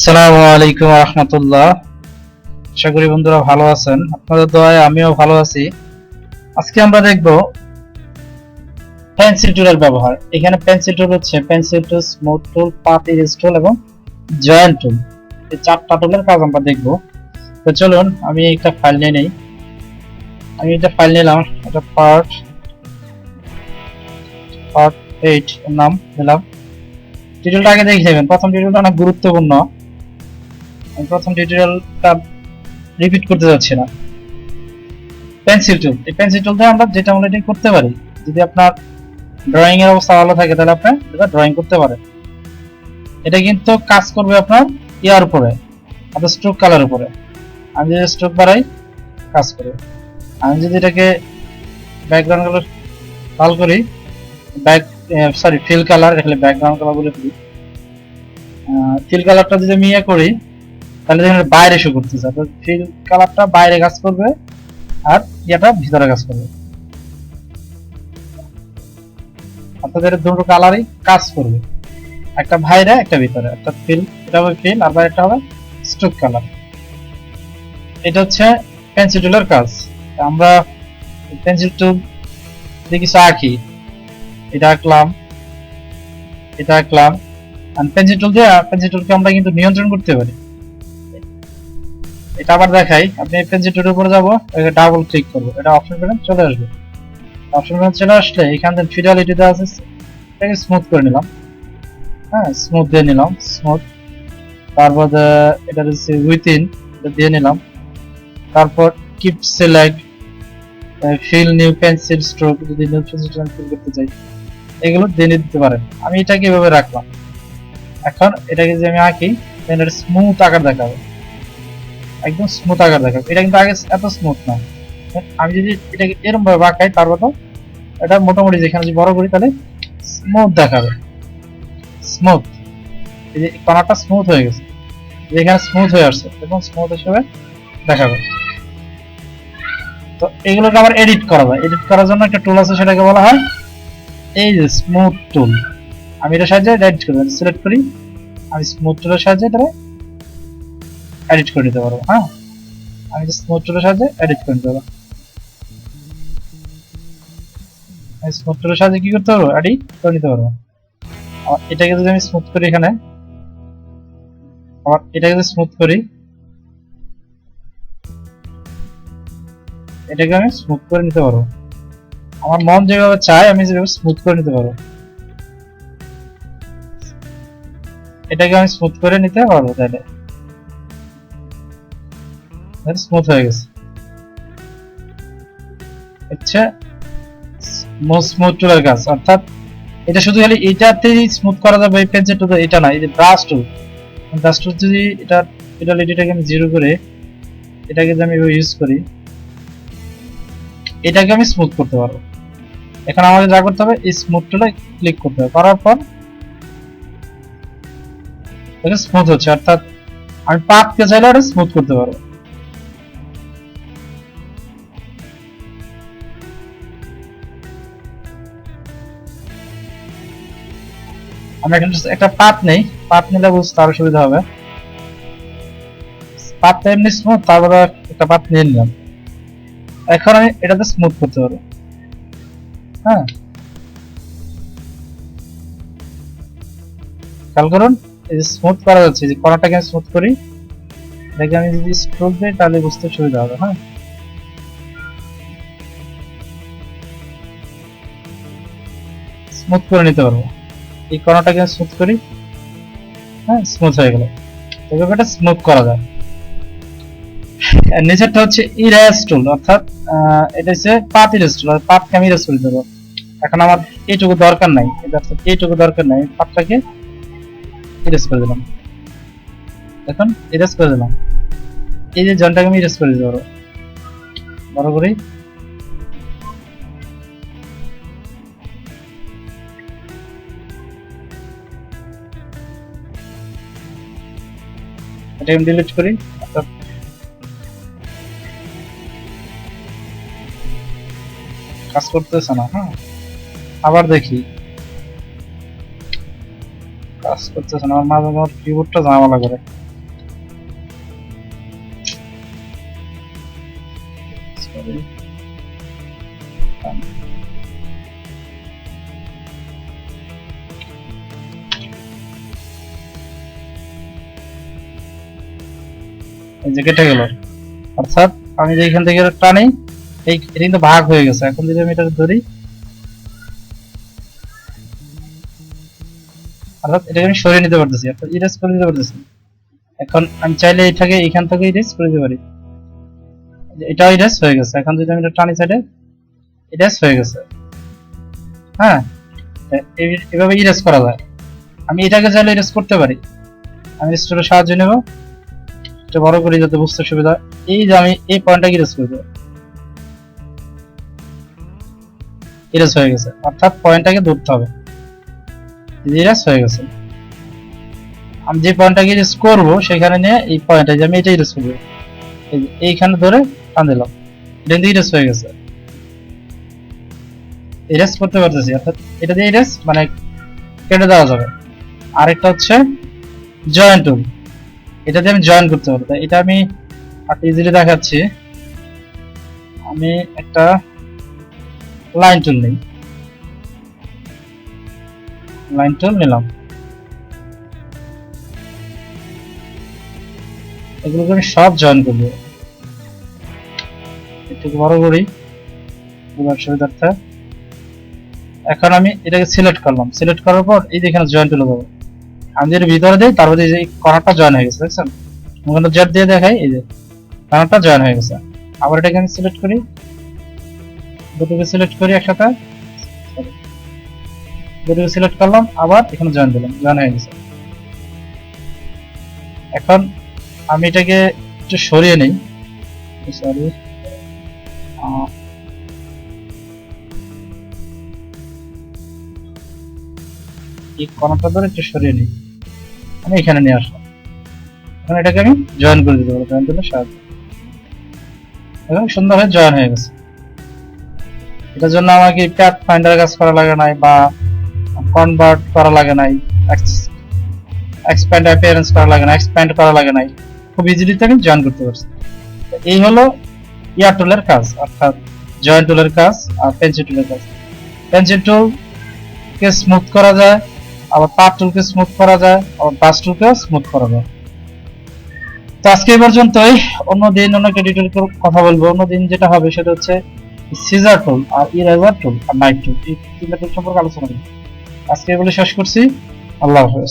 আসসালামু আলাইকুম রহমতুল্লাহ। আশা করি বন্ধুরা ভালো আছেন। আপনাদের দোয়ায় আমিও ভালো আছি। আজকে আমরা দেখব পেন্সিল টুলের ব্যবহার। এখানে পেন্সিল টুল হচ্ছে পেন্সিল টুল স্মুথ টুল পাত ইরেজ টুল এবং জয়েন্ট টুল এই চারটা টুলের কাজ আমরা দেখব। তো চলুন, আমি একটা ফাইল নিয়ে নেই। আমি একটা ফাইল নিলাম এটা পার্ট পার্ট এইট নাম দিলাম। টিউটোরিয়ালটা আগে দেখে নেবেন। প্রথম টিউটোরিয়ালটা অনেক গুরুত্বপূর্ণ। প্রথম টিউটোরিয়ালটা রিপিট করতে যাচ্ছি না। পেন্সিল টুল এই পেন্সিল টুল দিয়ে আমরা যেটা এটাই করতে পারি, যদি আপনার ড্রয়িং এর অবস্থা ভালো থাকে তাহলে আপনি এটা ড্রয়িং করতে পারেন। এটা কিন্তু কাজ করবে আপনার ইয়ার উপরে, আপনার স্ট্রোক কালার উপরে। আমি যদি স্ট্রোক বাড়াই, কাজ করবে আমি যদি এটাকে ব্যাকগ্রাউন্ড কালার লাল করি ব্যাক সরি ফিল কালার এখানে ব্যাকগ্রাউন্ড কালার বলে দিই। ফিল কালারটা যদি আমি ইয়ে করি তাহলে দেখেন বাইরে শো করতেছে। তো ফিল কালারটা বাইরে কাজ করবে আর ইয়েটা ভিতরে কাজ করবে। অর্থাৎ আপনাদের দুটো কালারই কাজ করবে। একটা বাইরে, একটা ভিতরে। অর্থাৎ ফিল এটা হবে ফিল আর বাইরেটা হবে স্ট্রোক কালার এটা হচ্ছে পেন্সিল টুলের কাজ। আমরা পেন্সিল টুল দিয়ে কিছু আঁকি। এটা আঁকলাম এটা আঁকলাম। পেন্সিল টুল দিয়ে পেন্সিল টুলকে আমরা কিন্তু নিয়ন্ত্রণ করতে পারি। এটা আবার দেখাই। আপনি পেন্সিল টুলের উপরে যাব ডাবল ক্লিক করব। এটা অপশন পেলেন চলে আসবে। অপশন পেলেন চলে আসলে এখান থেকে ফিডালিটিতে আছে। এটাকে স্মুথ করে নিলাম। হ্যাঁ স্মুথ দিয়ে নিলাম স্মুথ তারপর এটা হচ্ছে উইথিন এটা দিয়ে নিলাম। তারপর keep select fill new pencil stroke যদি নিউ পেন্সিল ফিল করতে চাই। এগুলো দিয়ে দিতে পারেন। আমি এটাকে এভাবে রাখলাম। এখন এটাকে যে আমি আঁকি স্মুথ আকার দেখাবে। একদম স্মুথ আকার দেখাবে এটা কিন্তু আগে এত স্মুথ না। আমি যদি এটাকে এরকম ভাবে আঁকাই তারপর তো এটা মোটামুটি যেখানে যদি বড় করি, তাহলে স্মুথ দেখাবে। স্মুথ এই যে কর্নারটা স্মুথ হয়ে গেছে। যেখানে স্মুথ হয়ে আসছে। এবং স্মুথ হিসেবে দেখাবে। তো এগুলোকে আবার এডিট করা যায় এডিট করার জন্য একটা টুল আছে, সেটাকে বলা হয় এই যে স্মুথ টুল আমি এটা সাহায্যে এডিট করব। সিলেক্ট করি। আমি স্মুথ টুলের সাহায্যে এটা এডিট করে দিতে পারব হ্যাঁ? আমি স্মুথ টুলের সাহায্যে এডিট করে দিতে পারব। স্মুথ টুলের সাহায্যে কি করতে পারব? এডিট করে নিতে পারব। এটাকে যদি আমি স্মুথ করি এখানে, আবার এটাকে যদি স্মুথ করি, এটাকে আমি স্মুথ করে নিতে পারব। আমার মন যেভাবে চায়, আমি যেভাবে স্মুথ করে নিতে পারব। এটাকে আমি স্মুথ করে নিতে পারব তাহলে। স্মুথ হয়ে গেছে। হচ্ছে স্মুথ টুলের কাজ। অর্থাৎ, এটা শুধু খালি স্মুথ করা যাবে পেন্সিল টুল, এটা না, এই যে ব্রাশ টুল ব্রাশ টুল যদি এটা এটাকে আমি জিরো করে, এটাকে যদি আমি ইউজ করি, এটাকে আমি স্মুথ করতে পারব। এখন আমাদের যা করতে হবে, এই স্মুথ টুলে ক্লিক করতে হবে। করার পর, এটা স্মুথ হচ্ছে। অর্থাৎ, আমি পাতকে চাইলে এটা স্মুথ করতে পারব। আমি এখন একটা পাত নেই, পাত নিলে বুঝতে আরও সুবিধা হবে। পাতটা এমনি স্মুথ তারপরে একটা পাত নিয়ে নিলাম। এখন আমি এটাতে স্মুথ করতে পারব। হ্যাঁ। খেয়াল করুন, এই যে স্মুথ করা যাচ্ছে যে কর্নারটাকে আমি স্মুথ করি? দেখে আমি যদি স্ট্রোক দিই, তাহলে বুঝতে সুবিধা হবে হ্যাঁ। স্মুথ করে নিতে পারব। এই কর্নারটাকে স্মুথ করি। হ্যাঁ স্মুথ হয়ে গেল। এভাবে এটা স্মুথ করা যায়। নিচেরটা হচ্ছে ইরেজ টুল অর্থাৎ এটা হচ্ছে পাত ইরেজ টুল আর পাতকে আমি ইরেজ করে দেবো এখন আমার এইটুকু দরকার নাই। অর্থাৎ এইটুকু দরকার নাই। পাতটাকে ইরেজ করে দিলাম। এখন ইরেজ করে দিলাম। এই যে জনটাকে আমি ইরেজ করে পারব। বড় করি এটা আমি ডিলিট করি। কাজ করতেছে না হ্যাঁ। আবার দেখি। কাজ করতেছে না, আমার মাঝে মাঝে কিবোর্ডটা ঝামেলা করে। Sorry. এই যে কেটে গেল। অর্থাৎ আমি যে এখান থেকে টানি, এই এটা কিন্তু ভাগ হয়ে গেছে। এখন যদি আমি এটা ধরি, অর্থাৎ এটাকে আমি সরিয়ে নিতে পারতেছি, অর্থাৎ ইরেজ করে দিতে পারতেছি। এখন আমি চাইলে এটাকে এখান থেকে ইরেজ করে দিতে পারি। এটাও ইরেজ হয়ে গেছে। এখন যদি আমি এটা টানি সাইডে ইরেজ হয়ে গেছে। হ্যাঁ? এভাবে ইরেজ করা যায়। আমি এটাকে চাইলে ইরেজ করতে পারি। আমি স্টোরের সাহায্য নেব। এটা বড় করি যাতে বুঝতে সুবিধা এই যে আমি এই পয়েন্টটাকে ইরেজ করে দেবো ইরেজ হয়ে গেছে। অর্থাৎ পয়েন্টটাকে ধরতে হবে। ইরেজ হয়ে গেছে। আমি যে পয়েন্টটাকে ইরেজ করব, সেখানে নিয়ে এই পয়েন্টটা যে আমি এটা ইরেজ করব। এইখানে ধরে টান দিলাম। এটা কিন্তু ইরেজ হয়ে গেছে। ইরেজ করতে পারতেছি। অর্থাৎ এটা দিয়ে ইরেজ মানে কেটে দেওয়া যাবে। আরেকটা হচ্ছে জয়েন্ট টুল এটা দিয়ে আমি জয়েন করতে পারব। এটা আমি ইজিলি দেখাচ্ছি। আমি একটা লাইন টুল নিই। লাইন টুল নিলাম। এগুলোকে আমি সব জয়েন করব। একটু বড় করি। সুবিধার্থে। এখন আমি এটাকে সিলেক্ট করলাম। সিলেক্ট করার পর এই এখানে জয়েন টুলে দেবো আমি যদি ভিতরে দিই তারপরে এই যে জয়েন হয়ে গেছে দেখছেন ওখানে জেড দিয়ে দেখাই, এই যে কর্নারটা জয়েন হয়ে গেছে। আবার এটাকে আমি সিলেক্ট করি। দুটোকে সিলেক্ট করি একসাথে। দুটোকে সিলেক্ট করলাম, আবার এখানে জয়েন দিলাম জয়েন হয়ে গেছে। এখন আমি এটাকে একটু সরিয়ে নেই। সরি। এই কর্নারটা ধরে একটু সরিয়ে নিই। আমি এখানে নিয়ে আসলাম। এখন এটাকে আমি জয়েন করে দিতে পারব জয়েন দিলে সাহায্য এখন সুন্দর হয়ে জয়েন হয়ে গেছে। এটার জন্য আমাকে প্যাথ ফাইন্ডার কাজ করা লাগে নাই বা কনভার্ট করা লাগে নাই। এক্সপ্যান্ড অ্যাপিয়ারেন্স করা লাগে না এক্সপ্যান্ড করা লাগে নাই। খুব ইজিলি আমি জয়েন করতে পারছি। এই হলো ইয়ার টুলের কাজ, অর্থাৎ জয়েন টুলের কাজ আর পেন্সিল টুলের কাজ। পেন্সিল টুল কে স্মুথ করা যায়। আবার পার টুলকে স্মুথ করা যায়, আবার ব্রাশ টুলকেও স্মুথ করা যায়। তো আজকে এই পর্যন্তই। অন্য দিন অন্য ক্রেডিটের কথা বলব। অন্য দিন যেটা হবে সেটা হচ্ছে সিজার টুল আর ইরেজার টুল আর নাইট টুল এই তিনটা টুল সম্পর্কে আলোচনা করব আজকে এগুলো শেষ করছি। আল্লাহ হাফেজ।